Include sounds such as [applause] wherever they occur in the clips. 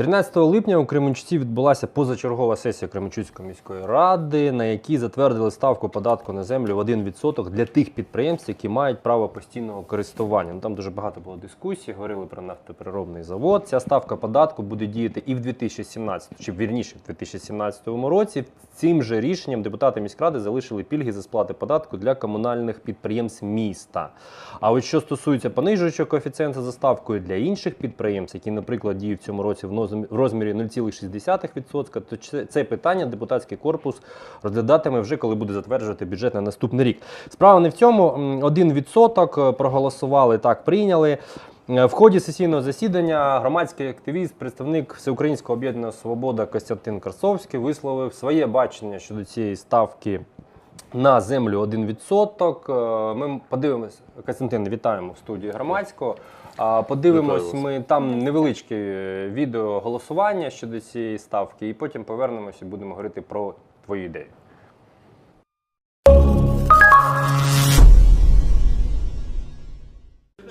13 липня у Кременчуці відбулася позачергова сесія Кременчуцької міської ради, на якій затвердили ставку податку на землю в 1% для тих підприємств, які мають право постійного користування. Ну, там дуже багато було дискусій, говорили про нафтопереробний завод. Ця ставка податку буде діяти і в 2017, чи вірніше в 2017 році. Цим же рішенням депутати міськради залишили пільги за сплати податку для комунальних підприємств міста. А от що стосується понижуючого коефіцієнту за ставкою для інших підприємств, які, наприклад, діють в цьому році в нозм- в розмірі 0,6%, то це- питання депутатський корпус розглядатиме вже коли буде затверджувати бюджет на наступний рік. Справа не в цьому. М, 1% е, проголосували так, прийняли. Е, В ході сесійного засідання громадський активіст, представник Всеукраїнського об'єднання Свобода Костянтин Красовський висловив своє бачення щодо цієї ставки на землю 1%. Е, Ми подивимось, Костянтин, вітаємо в студії громадського. А, Подивимось ми там невеличке відео голосування щодо цієї ставки, і потім повернемося і будемо говорити про твою ідею.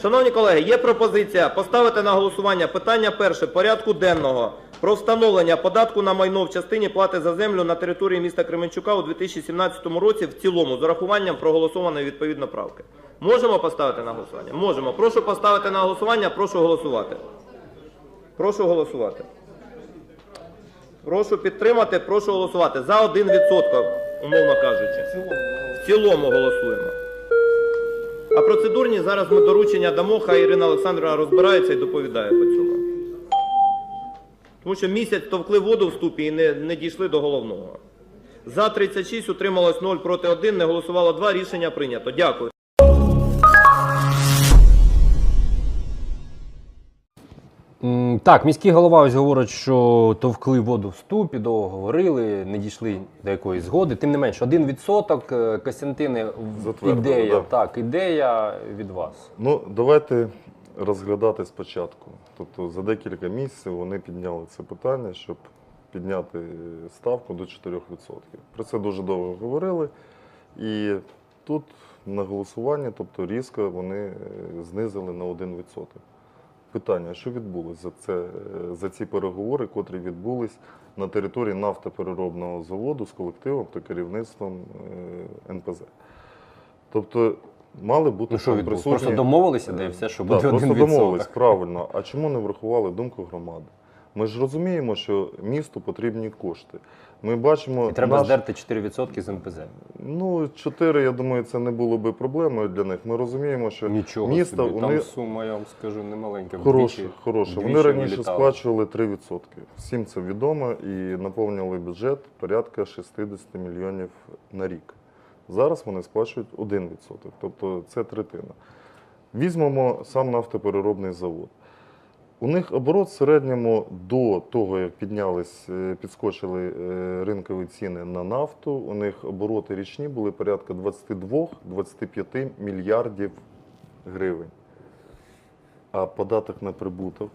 Шановні колеги, є пропозиція поставити на голосування питання перше порядку денного про встановлення податку на майно в частині плати за землю на території міста Кременчука у 2017 році в цілому з урахуванням проголосованої відповідно правки. Можемо поставити на голосування? Можемо. Прошу поставити на голосування, прошу голосувати. Прошу голосувати. Прошу підтримати, прошу голосувати. За 1%, умовно кажучи. В цілому голосуємо. А процедурні зараз ми доручення дамо, хай Ірина Олександрівна розбирається і доповідає по цьому. Тому що місяць товкли воду в ступі і не, не дійшли до головного. За 36 утрималось 0 проти 1, не голосувало 2, рішення прийнято. Дякую. Так, міський голова ось говорить, що товкли воду в ступі, довго говорили, не дійшли до якоїсь згоди. Тим не менш, один відсоток, е, Костянтине, Затвердили, ідея, да. так, ідея від вас. Ну, давайте розглядати спочатку. Тобто за декілька місяців вони підняли це питання, щоб підняти ставку до 4%. Про це дуже довго говорили. І тут на голосуванні, тобто різко вони е, знизили на 1%. Питання, що відбулося за, це, е, за ці переговори, котрі відбулись на території нафтопереробного заводу з колективом та керівництвом е, НПЗ. Тобто мали бути Ну що там присутні... Просто домовилися, де все, що Да, буде просто один домовились, правильно. А чому не врахували думку громади? Ми ж розуміємо, що місту потрібні кошти. Ми бачимо, І треба наш- здерти 4% з НПЗ. Ну, 4, я думаю, це не було би проблемою для них. Ми розуміємо, що Нічого місто собі, вони там сума, я вам скажу, немаленька. хороші, вдвічі- хороші. вдвічі Вони раніше сплачували 3%. Всім це відомо і наповнювали бюджет порядка 60 мільйонів на рік. Зараз вони сплачують 1%, тобто це третина. Візьмемо сам нафтопереробний завод. У них оборот в середньому до того, як піднялись, е, підскочили е, ринкові ціни на нафту, у них обороти річні були порядка 22-25 мільярдів гривень. А податок на прибуток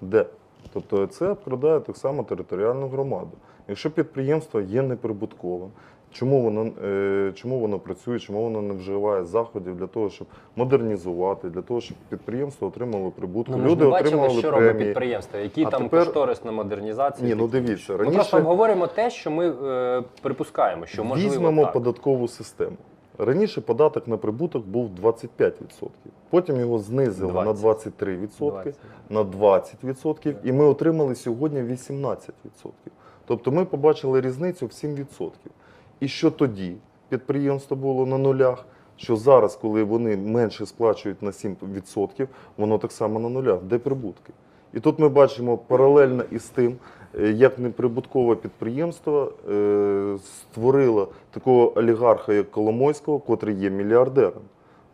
де? Тобто це обкрадає так само територіальну громаду. Якщо підприємство є неприбутковим, чому воно, е, чому воно працює, чому воно не вживає заходів для того, щоб модернізувати, для того, щоб підприємство отримало прибутку, Ну, ми ж люди не бачили, отримували що робить премії. підприємство, які А там тепер- кошторисна модернізація. Ні, ну дивіться, Ми раніше просто говоримо те, що ми е, припускаємо, що можливо візьмемо так. податкову систему. Раніше податок на прибуток був 25%. Потім його знизили 20. на 23%. 20. на 20%, і ми отримали сьогодні 18%. Тобто ми побачили різницю в 7%. І що тоді? Підприємство було на нулях. Що зараз, коли вони менше сплачують на 7%, воно так само на нулях. Де прибутки? І тут ми бачимо паралельно із тим, е, як неприбуткове підприємство е, створило такого олігарха, як Коломойського, котрий є мільярдером.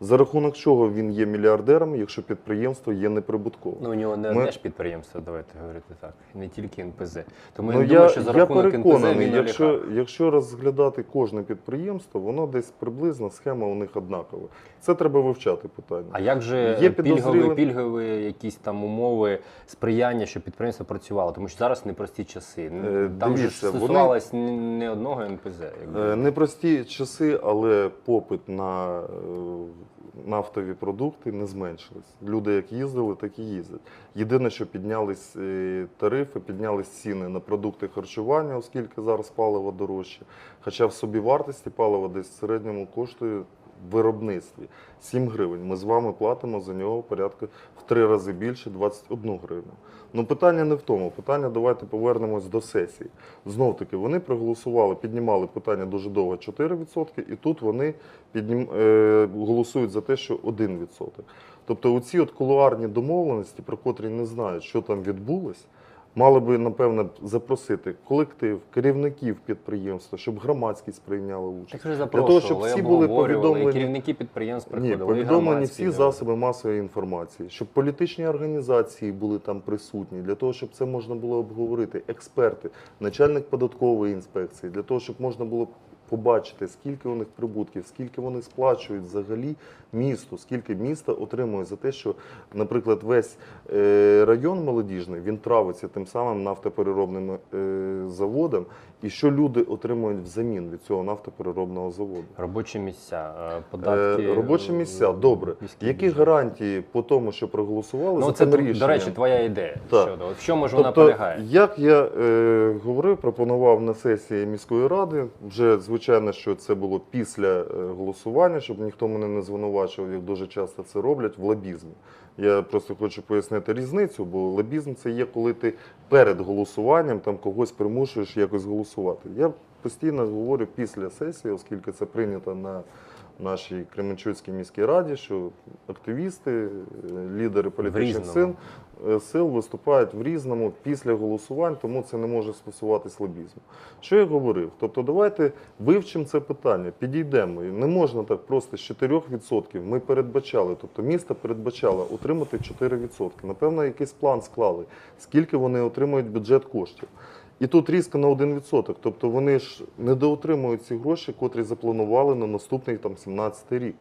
За рахунок чого він є мільярдером, якщо підприємство є неприбутковим? Ну, у нього не Ми- одне ж підприємство, давайте говорити так, не тільки НПЗ. Тому Ну, я, думаю, що за я рахунок НПЗ переконаний, він якщо, якщо розглядати кожне підприємство, воно десь приблизно схема у них однакова. Це треба вивчати питання. А як же Є пільгові, підозрілим- пільгові якісь там умови сприяння, щоб підприємство працювало? Тому що зараз непрості часи. Е, Там ж дивіться, вони- стосувалось не- не одного НПЗ. якби. Е, Непрості часи, але попит на е, нафтові продукти не зменшились. Люди як їздили, так і їздять. Єдине, що піднялись е, тарифи, піднялись ціни на продукти харчування, оскільки зараз паливо дорожче. Хоча в собівартості палива десь в середньому коштує виробництві 7 гривень. Ми з вами платимо за нього порядка в три рази більше 21 гривню. Ну питання не в тому. Питання давайте повернемось до сесії. Знов таки вони проголосували, піднімали питання дуже довго 4%, і тут вони піднім, е, голосують за те, що 1%. Тобто оці от кулуарні домовленості, про котрі не знають, що там відбулось, мали би, напевно, запросити колектив, керівників підприємства, щоб громадськість прийняла участь. Так Для того, щоб всі були і повідомлені. керівники підприємств приходили. Ні, повідомлені всі засоби масової інформації, щоб політичні організації були там присутні, для того, щоб це можна було обговорити, експерти, начальник податкової інспекції, для того, щоб можна було побачити, скільки у них прибутків, скільки вони сплачують взагалі місту, скільки місто отримує за те, що, наприклад, весь е, район молодіжний він травиться тим самим нафтопереробним е, заводом, і що люди отримують взамін від цього нафтопереробного заводу. Робочі місця, е, податки. Е, Робочі е, місця, добре. Які бюджет. гарантії по тому, що проголосували Ну, за це, цим до речі, твоя ідея. Так. Щодо. От в чому ж вона Тобто, полягає? як я е, говорив, пропонував на сесії міської ради, вже звичайно, що це було після е, голосування, щоб ніхто мене не звинувачував, як дуже часто це роблять, в лобізмі. Я просто хочу пояснити різницю, бо лобізм це є, коли ти перед голосуванням там когось примушуєш якось голосувати. Я постійно говорю після сесії, оскільки це прийнято на нашій Кременчуцькій міській раді, що активісти, е, лідери політичних сил, е, сил виступають в різному після голосувань, тому це не може стосуватись лобізму. Що я говорив? Тобто, давайте вивчимо це питання, підійдемо. І Не можна так просто з 4%. Ми передбачали, тобто місто передбачало отримати 4%. Напевно, якийсь план склали, скільки вони отримують бюджет коштів. І тут різко на 1%. Тобто вони ж недоотримують ці гроші, котрі запланували на наступний там 17 рік.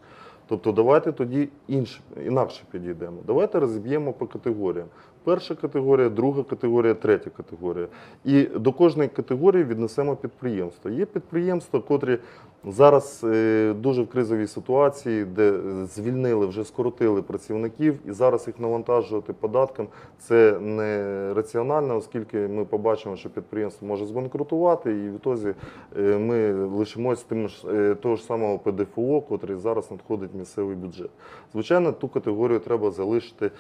Тобто давайте тоді інше, інакше підійдемо. Давайте розіб'ємо по категоріям. Перша категорія, друга категорія, третя категорія. І до кожної категорії віднесемо підприємство. Є підприємства, котрі зараз е, дуже в кризовій ситуації, де звільнили, вже скоротили працівників, і зараз їх навантажувати податком це не раціонально, оскільки ми побачимо, що підприємство може збанкрутувати, і відтоді е, ми лишимося тим е, того ж самого ПДФО, котрий зараз надходить в місцевий бюджет. Звичайно, ту категорію треба залишити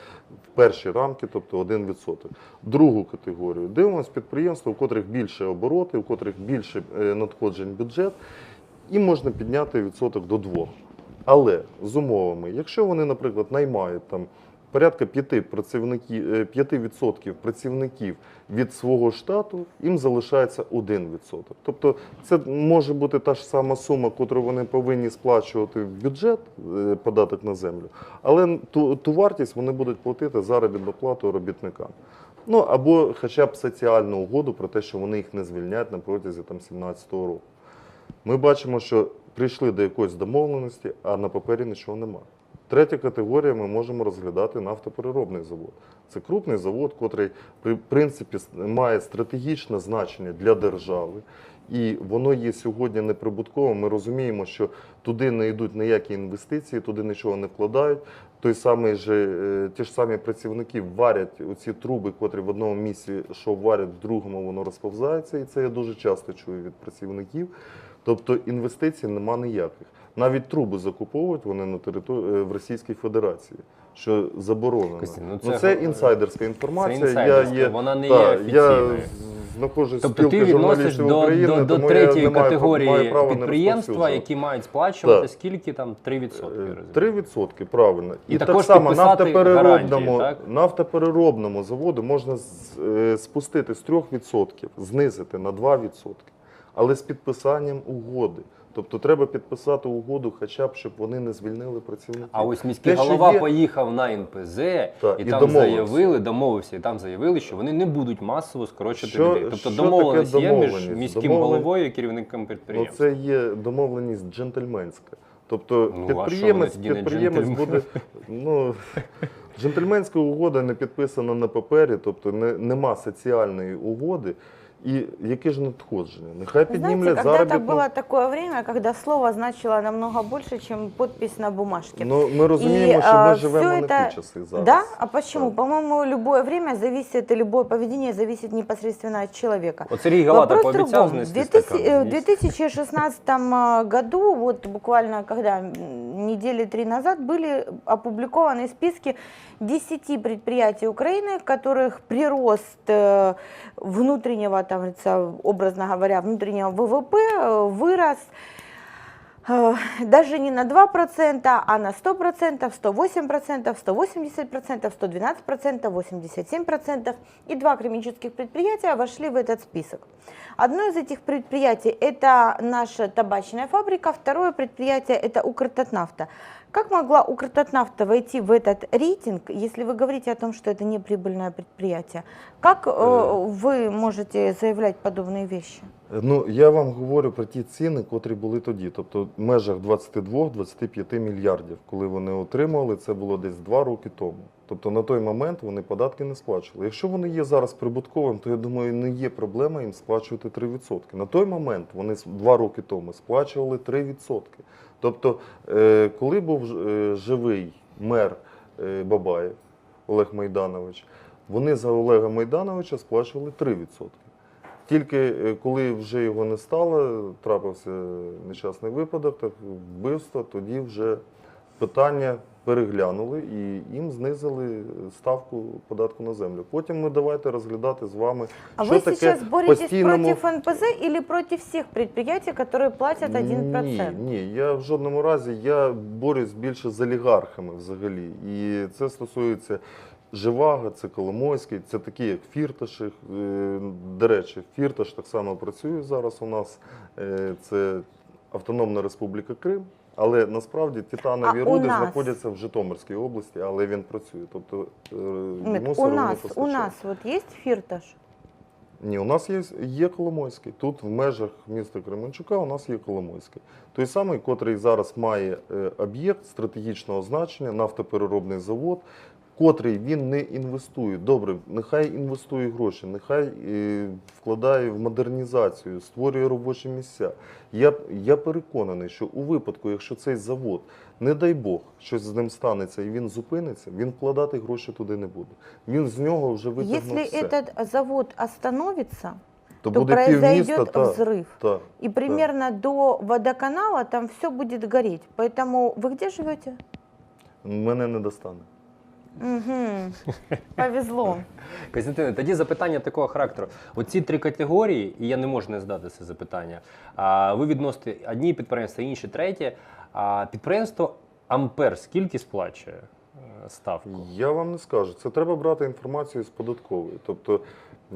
в перші рамки, тобто 1%. Другу категорію дивимося підприємства, у котрих більше обороти, у котрих більше е, надходжень бюджет, і можна підняти відсоток до 2. Але з умовами, якщо вони, наприклад, наймають там порядка 5 працівників, е, 5% працівників від свого штату, їм залишається 1%. Тобто це може бути та ж сама сума, яку вони повинні сплачувати в бюджет, е, податок на землю, але ту, ту вартість вони будуть платити заробітну плату робітникам. Ну або хоча б соціальну угоду про те, що вони їх не звільняють на протязі там 17-го року. Ми бачимо, що прийшли до якоїсь домовленості, а на папері нічого немає. Третя категорія ми можемо розглядати нафтопереробний завод. Це крупний завод, котрий при принципі має стратегічне значення для держави. І воно є сьогодні неприбутковим. Ми розуміємо, що туди не йдуть ніякі інвестиції, туди нічого не вкладають. Той самий же, е, ті ж самі працівники варять оці труби, котрі в одному місці, що варять, в другому воно розповзається. І це я дуже часто чую від працівників. Тобто інвестицій нема ніяких. Навіть труби закуповують вони на території в Російській Федерації, що заборонено. Костянтин, ну ну, це це, інсайдерська інформація. Це інсайдерська, я є, вона не та, є офіційною. Я знаходжусь Тобто ти відносиш до, України, до, до тому третьої категорії маю підприємства, які мають сплачувати Так. скільки там 3%. я розумію. 3% правильно. І І, також так само нафтопереробному, гарантії, так? нафтопереробному заводу можна е, спустити з 3%, знизити на 2%, але з підписанням угоди. Тобто треба підписати угоду, хоча б щоб вони не звільнили працівників. А ось міський Те, голова є- поїхав на НПЗ Так, і, і там домовився. заявили, домовився, і там заявили, що вони не будуть масово скорочувати Що- людей. Тобто що домовленість є між міським Домовлен- головою і керівником Ну, підприємства. це є домовленість джентльменська. Тобто Ну, підприємець, підприємець буде. Ну, джентльменська угода не підписана на папері, тобто не, нема соціальної угоди. І яке ж надходження? Нехай Вы піднімлять Знаете, когда-то заробітну. было такое время, когда слово значило намного больше, чем подпись на бумажке. Ну, ми розуміємо, І, що ми а, живемо всё не в это- ті часи зараз. Да? А почему? Так. По-моему, любое время зависит, и любое поведение зависит непосредственно от человека. От Сергій Галата Вопрос в пообіцяв другом. В знести 2000 э, стакан. в 2016 э, году, вот буквально когда м, недели три назад, были опубликованы списки 10 предприятий Украины, в которых прирост э, внутреннего, там, образно говоря, внутреннего ВВП э, вырос э, даже не на 2%, а на 100%, 108%, 180%, 112%, 87%. И два химических предприятия вошли в этот список. Одно из этих предприятий – это наша табачная фабрика, второе предприятие – это Укртатнафта. Как могла Укртатнафта войти в этот рейтинг, если вы говорите о том, что это не прибыльное предприятие? Как э, вы можете заявлять подобные вещи? Ну, я вам говорю про ті ціни, котрі були тоді. Тобто в межах 22-25 мільярдів, коли вони отримували, це було десь два роки тому. Тобто на той момент вони податки не сплачували. Якщо вони є зараз прибутковим, то я думаю, не є проблема їм сплачувати 3%. На той момент вони с- два роки тому сплачували 3%. Тобто, е, коли був е, живий мер е, Бабаєв Олег Майданович, вони за Олега Майдановича сплачували 3%. Тільки коли вже його не стало, трапився нещасний випадок, так вбивство, тоді вже питання переглянули і їм знизили ставку податку на землю. Потім ми давайте розглядати з вами, А що вы таке сейчас боретесь постійному... против НПЗ или против всех предприятий, которые платят 1%? Ні, ні, я в жодному разі я борюсь більше з олігархами взагалі. І це стосується Живаго, це Коломойський, це такі, як Фірташих. Е, До речі, Фірташ так само працює зараз у нас. Е, Це Автономна Республіка Крим. Але насправді титанові А руди нас? знаходяться в Житомирській області, але він працює. Тобто е, йому у нас, у нас от є фірташ? Ні, у нас є, є Коломойський. Тут в межах міста Кременчука у нас є Коломойський. Той самий, котрий зараз має е, об'єкт стратегічного значення, нафтопереробний завод, котрий він не інвестує. Добре, нехай інвестує гроші, нехай е, вкладає в модернізацію, створює робочі місця. Я, я переконаний, що у випадку, якщо цей завод, не дай Бог, щось з ним станеться і він зупиниться, він вкладати гроші туди не буде. Він з нього вже витягне Если все. этот завод остановится, то, то буде произойдет півміста, та, взрыв. та. И примерно до водоканала там все будет гореть. Поэтому вы где живете? мене не достане. Мгм. [laughs] Повезло. Костянтине, тоді запитання такого характеру. Оці три категорії, і я не можу не здати це запитання. А ви відносите одні підприємства, інші треті. А підприємство Ампер скільки сплачує е, ставку? Я вам не скажу. Це треба брати інформацію з податкової. Тобто,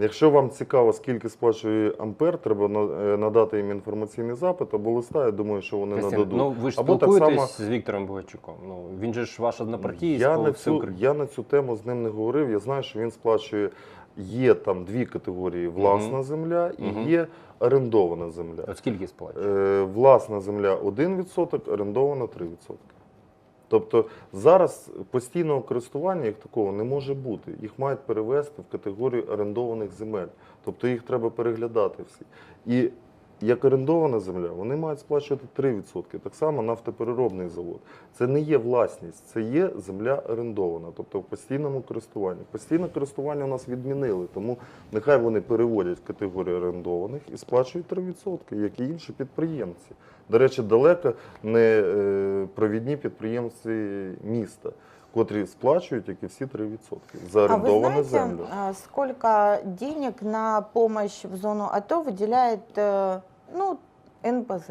якщо вам цікаво, скільки сплачує Ампер, треба е, надати їм інформаційний запит або листа. Я думаю, що вони Костян, нададуть. ну ви ж Або так само- з Віктором Богачуком. Ну він же ж ваш однопартієць я, на цю, я на цю тему з ним не говорив. Я знаю, що він сплачує. Є там дві категорії: власна земля і Мгм. є орендована земля. От скільки сплачує? Е, власна земля 1%, орендована 3%. Тобто зараз постійного користування як такого не може бути. Їх мають перевести в категорію орендованих земель. Тобто їх треба переглядати всі. І як орендована земля, вони мають сплачувати 3%. Так само нафтопереробний завод. Це не є власність, це є земля орендована, тобто в постійному користуванні. Постійне користування у нас відмінили, тому нехай вони переводять в категорію орендованих і сплачують 3%, як і інші підприємці. До речі, далеко не е, провідні підприємці міста, котрі сплачують, як і всі 3% за А вы орендовану знаете, землю. а, сколько денег на помощь в зону АТО выделяет э, ну, НПЗ?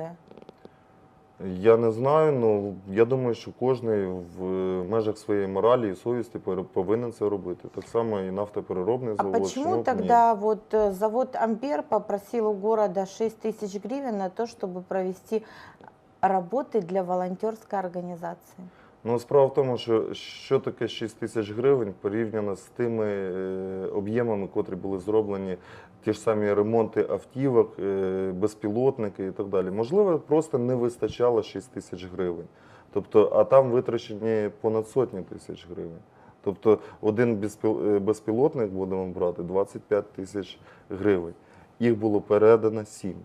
Я не знаю, але я думаю, що кожен в межах своєї моралі і совісті пере- повинен це робити. Так само і нафтопереробний А завод. почему чому б ні? тогда вот э, завод Ампер попросил у города 6 тысяч гривен на то, чтобы провести работы для волонтерской организации? Ну, справа в тому, що що таке 6 тисяч гривень порівняно з тими е, об'ємами, котрі були зроблені, ті ж самі ремонти автівок, е, безпілотники і так далі. Можливо, просто не вистачало 6 тисяч гривень. Тобто, а там витрачені понад сотні тисяч гривень. Тобто один е, безпілотник будемо брати 25 тисяч гривень. їх було передано 7.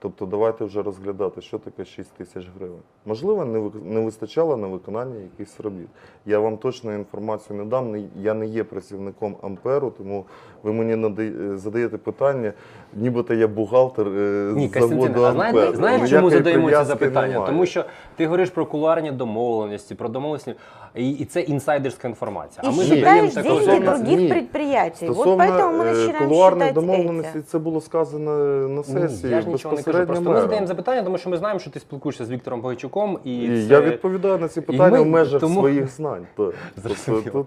Тобто давайте вже розглядати, що таке 6 тисяч гривень. Можливо, не вик- не вистачало на виконання якихось робіт. Я вам точно інформацію не дам. не- Я не є працівником Амперу, тому ви мені нада- задаєте питання, нібито я бухгалтер е, Ні, з Костянтин, заводу а знаєте, Ампер. знаєш, Ніякої чому задаємо це прив'язки запитання? немає. Тому що ти говориш про кулуарні домовленості, про домовленості, і, і це інсайдерська інформація. И А ми считаешь задаємо считаешь також деньги стосовно- других Ні. предприятий. Вот Стосовно поэтому мы е, начинаем кулуарної считать домовленості, эти. це було сказано на Ні, сесії я ж нічого не кажу. безпосередньо Просто ми мером. задаємо запитання, тому що ми знаємо, що ти спілкуєшся з Віктором Бойчуком, і, І це... я відповідаю на ці питання ми в межах тому- своїх знань. Так. Зрозуміло. [laughs] Тобто, тут,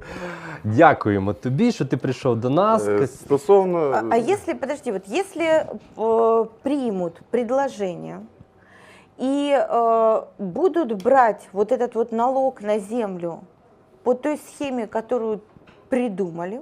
Дякуємо тобі, що ти прийшов до нас. е, Кос- Стосовно А, а если, подожди, вот если э, примут предложение и э, будут брать вот этот вот налог на землю по той схеме, которую придумали,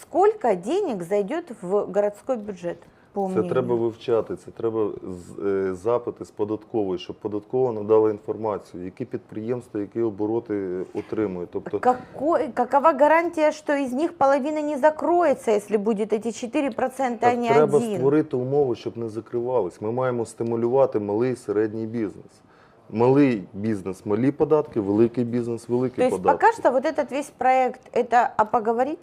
сколько денег зайдет в городской бюджет? По це мнению? треба вивчати, це треба з- е, запити з податкової, щоб податкова надала інформацію, які підприємства, які обороти отримують. Тобто Какой, какова гарантия, что из них половина не закроется, если будет эти 4%, а так не треба один? створити умови, щоб не закривались. Ми маємо стимулювати малий і середній бізнес. Малий бізнес, малі податки, великий бізнес, великі То есть податки. пока что вот этот весь проект, это а поговорить?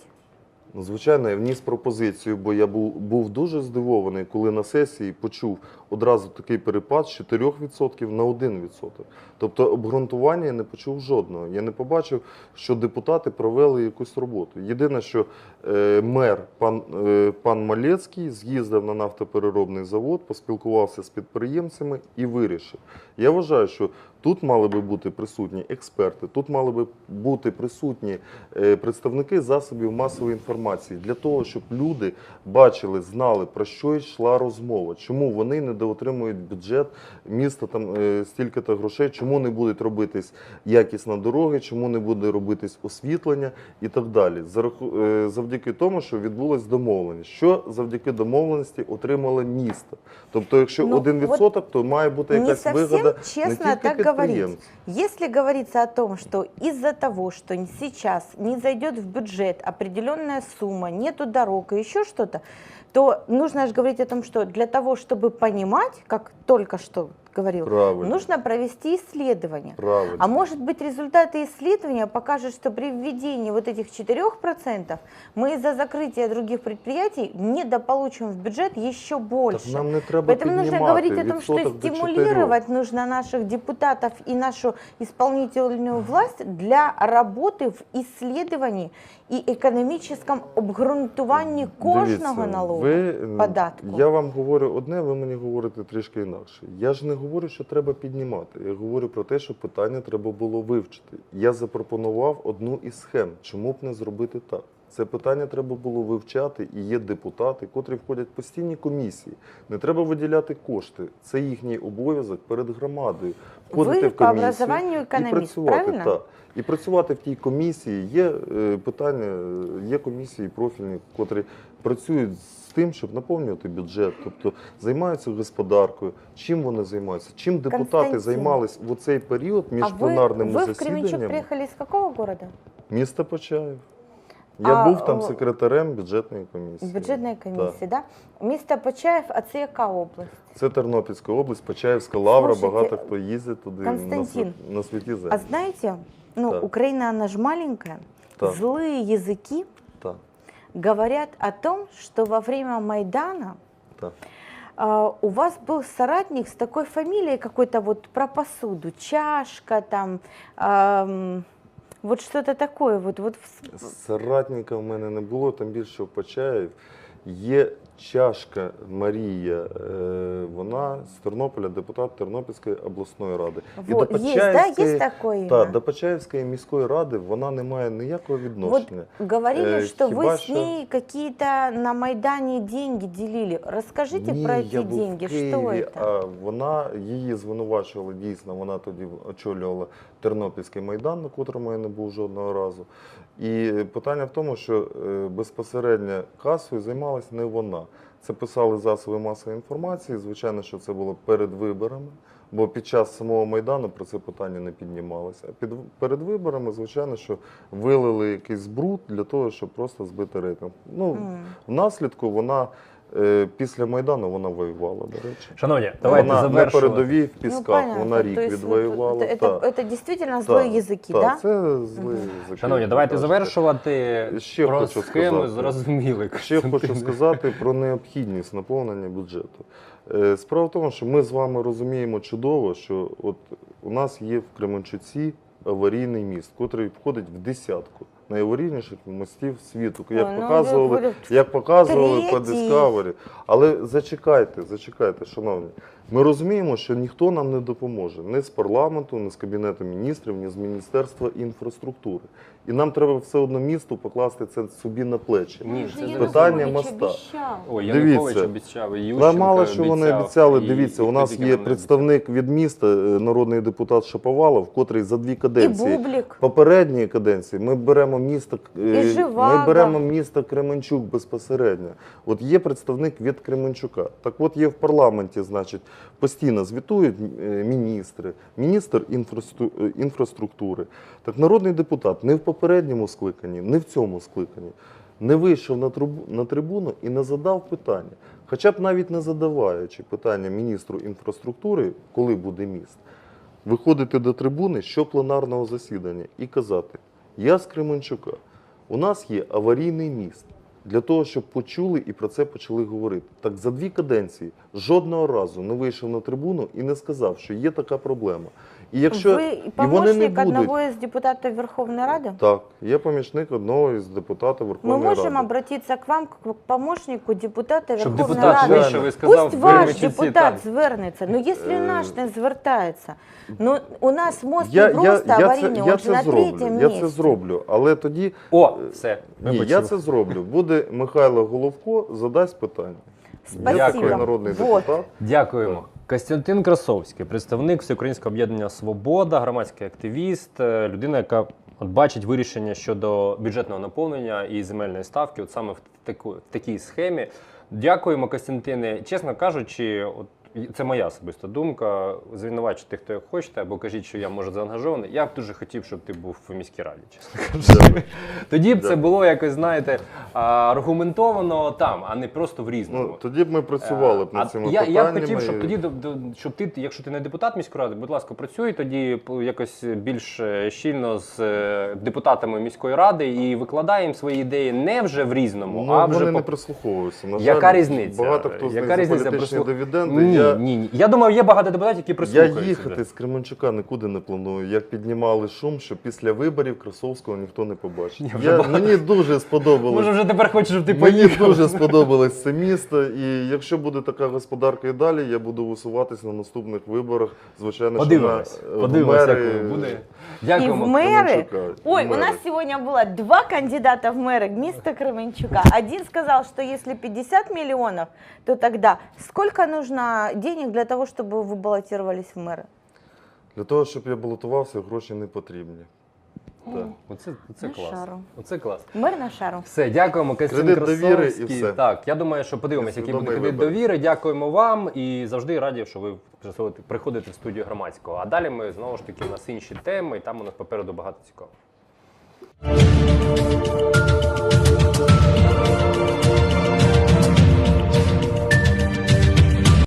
Ну, звичайно, я вніс пропозицію, бо я був, був дуже здивований, коли на сесії почув одразу такий перепад з 4% на 1%. Тобто обґрунтування я не почув жодного. Я не побачив, що депутати провели якусь роботу. Єдине, що е, мер пан, е, пан Малецький з'їздив на нафтопереробний завод, поспілкувався з підприємцями і вирішив. Я вважаю, що тут мали би бути присутні експерти, тут мали би бути присутні е, представники засобів масової інформації для того, щоб люди бачили, знали про що йшла розмова, чому вони не доотримують бюджет міста там е, стільки-то грошей, чому не будуть робитись якісна дороги, чому не буде робитись освітлення і так далі. Е, завдяки тому, що відбулась домовленість. Що завдяки домовленості отримало місто? Тобто, якщо Ну, один відсоток, то має бути якась вигода честно не тільки так говорить. Если говорится о том, что из-за того, что сейчас не зайдет в бюджет определенная сумма, нету дорог и еще что-то, то нужно же говорить о том, что для того, чтобы понимать, как только что говорил, Правильно. нужно провести исследование. Правильно. А может быть, результаты исследования покажут, что при введении вот этих 4% мы из-за закрытия других предприятий недополучим в бюджет еще больше. Так нам не треба Поэтому нужно піднімати говорить о том, что відсоток до стимулировать нужно наших депутатов и нашу исполнительную власть для работы в исследовании и экономическом обґрунтуванні кожного Дивіться, налогу. ви, е, податку. Я вам говорю одне, ви мені говорите трішки інакше. Я ж не говорю, що треба піднімати. Я говорю про те, що питання треба було вивчити. Я запропонував одну із схем. Чому б не зробити так? Це питання треба було вивчати, і є депутати, котрі входять в постійні комісії. Не треба виділяти кошти. Це їхній обов'язок перед громадою. Входити Ви в по комісію образованию і працювати. правильно? Так. І працювати в тій комісії є е, питання, е, є комісії профільні, котрі працюють з тим, щоб наповнювати бюджет, тобто займаються господаркою. Чим вони займаються? Чим депутати Константин. займались в цей період між а вы, пленарними вы в Кременчук засіданнями? приехали из какого города? Міста Почаїв. Я А, був там о, секретарем бюджетної комісії. Бюджетной комиссии, да? Место Почаев, а це яка область? Це Тернопільська область, Почаївська лавра. Слушайте, Багато хто їздить туди на, Константин, св- на святі землі. А знаете, ну, Так. Украина, она же маленькая, Так. злые языки Так, говорят о том, что во время Майдана да. а, у вас был соратник с такой фамилией какой-то вот про посуду, чашка там, ам, вот что-то такое, вот, вот Соратника в мене не було, там більше Почаєв. Є чашка Марія, е, вона з Тернополя, депутат Тернопільської обласної ради. вот, до есть, да, Почаївської- есть такое имя? Та, до Почаївської міської ради вона не має ніякого відношення. Говорили, Э, что вы хиба с что- ней какие-то на Майдане деньги делили. Расскажите Ні, про я эти був деньги, в что Києві, это? а вона її звинувачували дійсно. Вона тоді очолювала Тернопільський майдан, на котрому я не був жодного разу. І питання в тому, що е, безпосередньо касою займалась не вона. Це писали засоби масової інформації. Звичайно, що це було перед виборами. Бо під час самого майдану про це питання не піднімалося. А під перед виборами, звичайно, що вилили якийсь бруд для того, щоб просто збити рейтинг. Ну mm. Внаслідку вона Після Майдану вона воювала, до речі. Шановні, давайте вона на завершувати. передовій в Ну, Пісках, понятно. вона рік То есть вот відвоювала. Это, та. это, это действительно Та, злые языки, та, да? Це злі Мгм. язики. Шановні, як давайте ви кажете. завершувати Ще про хочу схеми сказати. зрозуміли. Ще хочу Костянтине. сказати про необхідність наповнення бюджету. Е, Справа в тому, що ми з вами розуміємо чудово, що от у нас є в Кременчуці аварійний міст, який входить в десятку найаварійніших мостів світу, як О, ну, показували, ви- як показували по. Discovery. Але зачекайте, зачекайте, шановні. Ми розуміємо, що ніхто нам не допоможе ні з парламенту, ні з кабінету міністрів, ні з міністерства інфраструктури. І нам треба все одно місту покласти це собі на плечі. Ні, це Питання моста. Дивіться. Янукович обіцяв, і Ющенко мало що вони обіцяли. і- Дивіться, і у нас є представник від міста, е, народний депутат Шаповалов, котрий за дві каденції Бублик. попередньої каденції ми беремо місто е, І ми беремо місто Кременчук безпосередньо. От є представник від Кременчука. Так от є в парламенті, значить, постійно звітують е, міністри, міністр е, інфраструктури. Так народний депутат не в попередньому скликанні, не в цьому скликанні. Не вийшов на трибуну і не задав питання. Хоча б навіть не задаваючи питання міністру інфраструктури, коли буде міст, виходити до трибуни що пленарного засідання і казати: Я з Кременчука, у нас є аварійний міст. Для того, щоб почули і про це почали говорити. Так за дві каденції жодного разу не вийшов на трибуну і не сказав, що є така проблема. І якщо Вы і вони не помощник будуть, одного из депутатов Верховной Рады? так, я помічник одного із депутатів Мы Верховної можем Ради. обратиться к вам, как к помощнику депутата Щоб Верховной депутат Рады. Звичайно. вийшов і сказав, Пусть ваш «Кременчуці депутат так». звернеться. Ну, якщо Е, наш не звертається, ну у нас мост Я, не я, просто я, це, аварійний, я он же це на зроблю. третьому Я місці. це зроблю. Але тоді О, все. ні, вибачте. я це зроблю. Буде Михайло Головко, задасть питання. Я Дякую. Спасибо. народний Вот. депутат. Дякуємо. Костянтин Красовський, представник Всеукраїнського об'єднання Свобода, громадський активіст, е, людина, яка от бачить вирішення щодо бюджетного наповнення і земельної ставки, от саме в, таку, в такій схемі. Дякуємо, Костянтине. Чесно кажучи, от це моя особиста думка. Звинувачуйте, хто як хочете, або кажіть, що я може заангажований. Я б дуже хотів, щоб ти був в міській раді, чесно кажучи. Тоді б це було якось, знаєте, аргументовано там, а не просто в різному. Ну, тоді б ми працювали б над цими я, питаннями. я б хотів, щоб тоді, щоб ти, якщо ти не депутат міської ради, будь ласка, працюй тоді якось більш е, щільно з е, депутатами міської ради і викладай їм свої ідеї не вже в різному, Ну, а вони вже не по... прислуховуються. На Яка різниця? Багато хто з Яка них за політичні Прислух- дивіденди. Ні, я, ні, ні. Я думаю, є багато депутатів, які я прислухаються. їхати вже. з Кременчука нікуди не планую. Як піднімали шум, що після виборів Красовського ніхто не побачить. Ні, вже Я, багато. мені дуже сподобалось. Може, вже тепер хочеш, щоб ти Мені поїхав. дуже сподобалось це місто, і якщо буде така господарка і далі, я буду висуватись на наступних виборах. Звичайно, Подивимось. що на, е, Подивимось, в мери як буде. И Дякуємо. в мэры? Кременчука. Ой, В у мэры. нас сегодня было два кандидата в мэры места Кременчука. Один сказал, что если 50 миллионов, то тогда сколько нужно денег для того, чтобы вы баллотировались в мэры? Для того, щоб я балотувався, гроші не потрібні. Так. Оце, оце На клас. шару. Оце клас. Мэр на шару. Все, дякуємо, Костянтин Кредит довіри і Красовський. все. Так, я думаю, що подивимося, який буде Свідомий кредит вибір. довіри. Дякуємо вам і завжди раді, що ви приходите- приходите в студію громадського. А далі ми знову ж таки у нас інші теми, і там у нас попереду багато цікавого.